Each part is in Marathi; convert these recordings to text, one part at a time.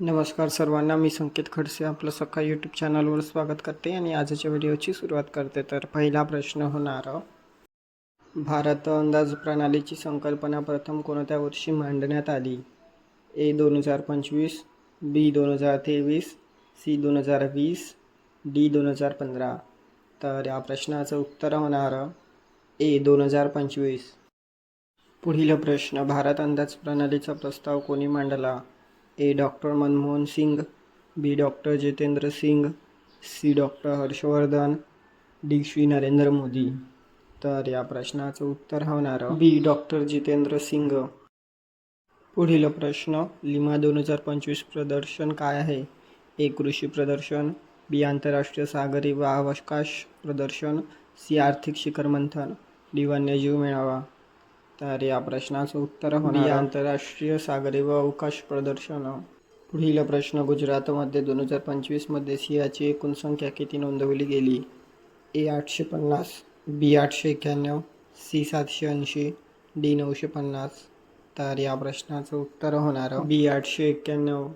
नमस्कार सर्वांना मी संकेत खडसे आपलं सकाळ यूट्यूब चॅनलवर स्वागत करते आणि आजच्या व्हिडिओची सुरुवात करते. तर पहिला प्रश्न होणार भारत अंदाज प्रणालीची संकल्पना प्रथम कोणत्या वर्षी मांडण्यात आली? ए दोन हजार पंचवीस बी दोन हजार तेवीस सी दोन हजार वीस डी दोन हजार पंधरा. तर या प्रश्नाचं उत्तर होणार ए दोन हजार पंचवीस. पुढील प्रश्न भारत अंदाज प्रणालीचा प्रस्ताव कोणी मांडला? A doctor Manmohan Singh B doctor Jitendra Singh C doctor Harshvardhan D Shri Narendra Modi. तर या प्रश्नाचं उत्तर होणार. B doctor Jitendra Singh. पुढील प्रश्न लिमा दोन हजार पंचवीस प्रदर्शन काय आहे? ए कृषी प्रदर्शन बी आंतरराष्ट्रीय सागरी व अवकाश प्रदर्शन सी आर्थिक शिखर मंथन डी वन्यजीव मेळावा. तर या प्रश्नाचं उत्तर होणार आंतरराष्ट्रीय सागरी व अवकाश प्रदर्शन. पुढील प्रश्न गुजरातमध्ये दोन हजार पंचवीसमध्ये सिंहाची एकूण संख्या किती नोंदवली गेली? ए आठशे पन्नास बी आठशे एक्क्याण्णव सी सातशे ऐंशी डी नऊशे पन्नास. तर या प्रश्नाचं उत्तर होणार. बी आठशे एक्क्याण्णव.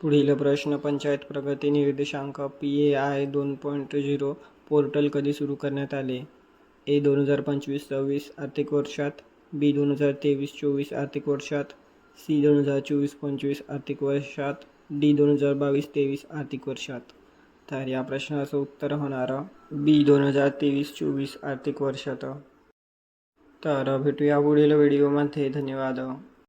पुढील प्रश्न पंचायत प्रगती निर्देशांक पी ए आय दोन पॉईंट झिरो पोर्टल कधी सुरू करण्यात आले? ए दोन हजार पंचवीस सव्वीस आर्थिक वर्षात बी दोन हजार तेवीस चोवीस आर्थिक वर्षात सी दोन हजार चोवीस पंचवीस आर्थिक वर्षात डी दोन हजार बावीस तेवीस आर्थिक वर्षात. तर या प्रश्नाचं उत्तर होणार बी दोन हजार तेवीस चोवीस आर्थिक वर्षात. तर भेटूया पुढील व्हिडिओमध्ये. धन्यवाद.